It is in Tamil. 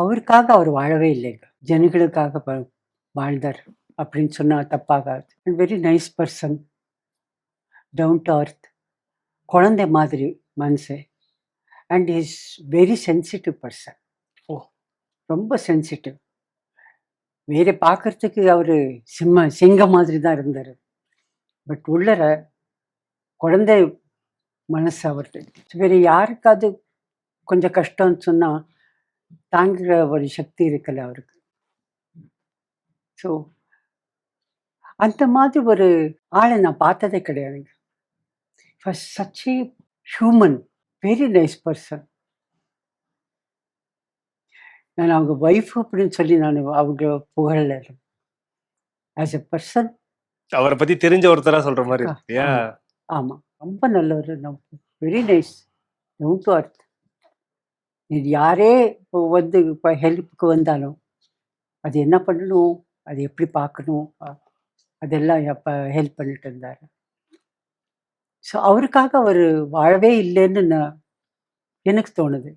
அவருக்காக அவர் வாழவே இல்லைங்க. ஜனங்களுக்காக வாழ்ந்தார். அப்படின்னு சொன்னா தப்பாகாது. Very nice person down to earth குழந்தை மாதிரி மனசு and is very sensitive person ஓ. ரொம்ப சென்சிட்டிவ் வேற பார்க்கறதுக்கு அவர் சிம்ம சிங்கம் மாதிரி தான் இருந்தார். பட் உள்ளர குழந்தை மனசு அவர்கிட்ட வேற யாருக்காவது கொஞ்சம் கஷ்டம்னு சொன்னா தாங்குற ஒரு சக்தி இருக்கல அவருக்கு. ஸோ அந்த மாதிரி ஒரு ஆளை நான் பார்த்ததே கிடையாதுங்க first such a human very nice person நான் அவங்க ஒய்ஃப் அப்படின்னு சொல்லி நான் அவங்க புகழல. ஆஸ் எ பர்சன் அவரை பத்தி தெரிஞ்ச ஒருத்தரா சொல்ற மாதிரி ஆ, இருக்கு இல்லையா? ஆமாம் ரொம்ப நல்லவர். வெரி நைஸ் டவுன் டு அர்த் இது யாரே இப்போ வந்து இப்போ ஹெல்ப்புக்கு வந்தாலும் அது என்ன பண்ணணும்? அது எப்படி பார்க்கணும்? அதெல்லாம் அப்போ ஹெல்ப் பண்ணிட்டு இருந்தார். ஸோ அவருக்காக அவர் வாழவே இல்லைன்னு நான் எனக்கு தோணுது.